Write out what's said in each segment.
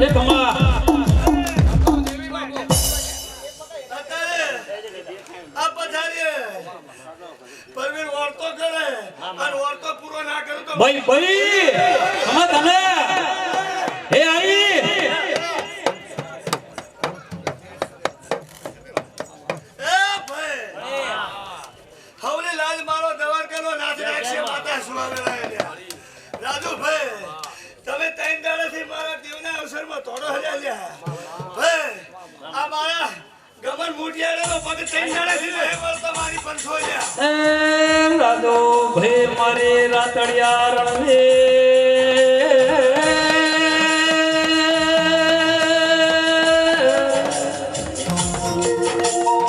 એ કમા અત્યારે ભાઈ પછાડીએ પરવીન ઓળતો કરે અને ઓળતો પૂરો ના કરે તો ભાઈ ભાઈ કમા તને એ આવી એ ભાઈ હવલી લાજ મારો દવારકાનો નાથ નાખશે માતા સુવાવેલા એલ્યા. રાજુભાઈ તમે ત્રણ દાડાથી મારા દેવના અવસરમાં થોડો હજાર લ્યા ભાઈ આ મારા ગમન નહીં મળતો મારી રાતડિયા રણવે.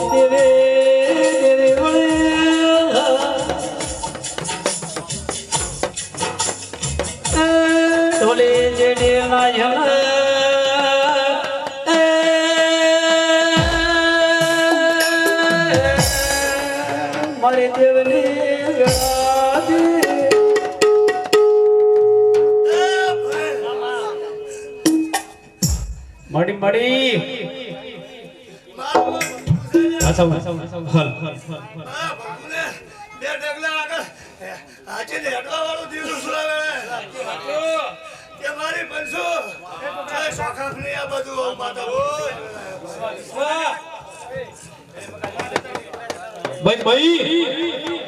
ઢોલે દેવે વળે. ઢોલે બાપુને બે ડગલા આગળ. આજે હેડવા વાળું દિવસ સુરાવે કે મારી પંચો. કાંઈ શોખાક નહીં આ બધું માતા ભાઈ ભાઈ.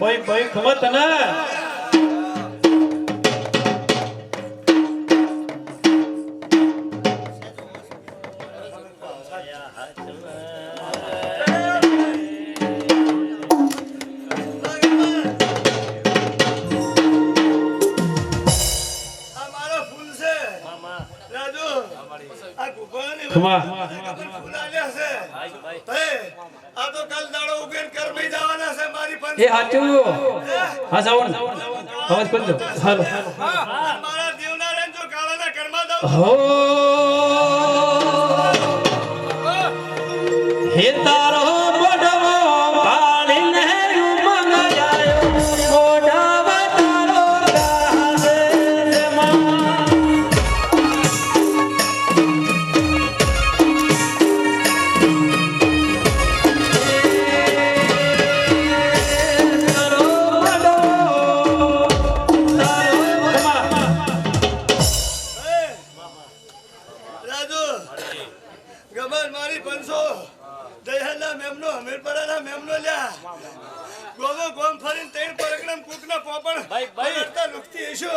ભાઈ ભાઈ ખબર તને? ગુફાની ખમા. ફૂલ આલ્યા છે. હે, આ તો કાલ દાડો ઉગીને કરમી જવાના છે મારી એ હાચું હા સાવણ. અવાજ કરજો હાલો. મારા દેવના રેન જો કાળાના કર્મા દઉં. હો. હે પરગણમ ભાઈ ભાઈ લુકતી હશો.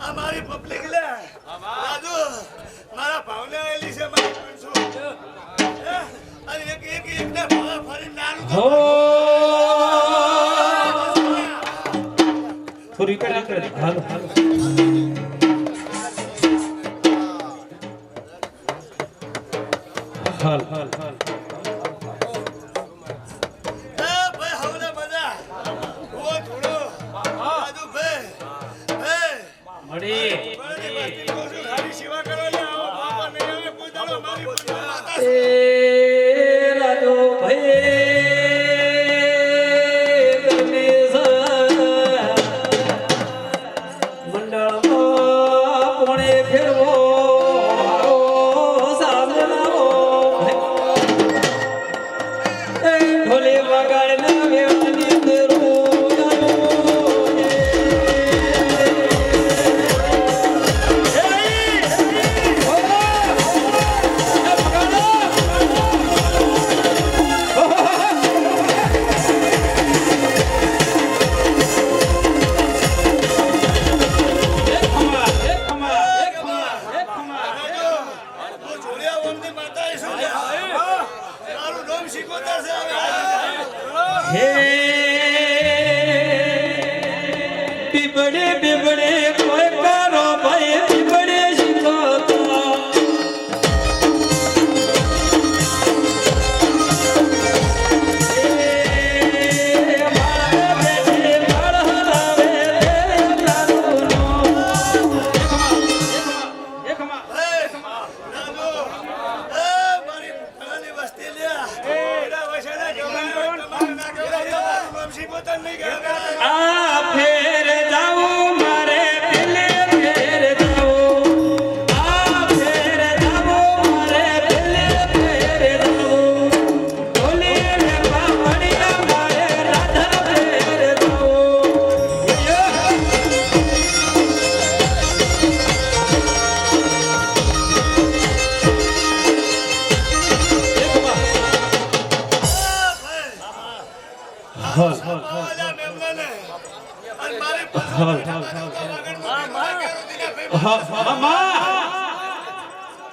અમારી પબ્લિક લે. રાજુ મારા ભાવને આવેલી છે અને એક એક એકને ફરી નાનું થોડી કડા કરે હાલો હાલો. હાલ હાલ હાલ. એ. હે પીપળે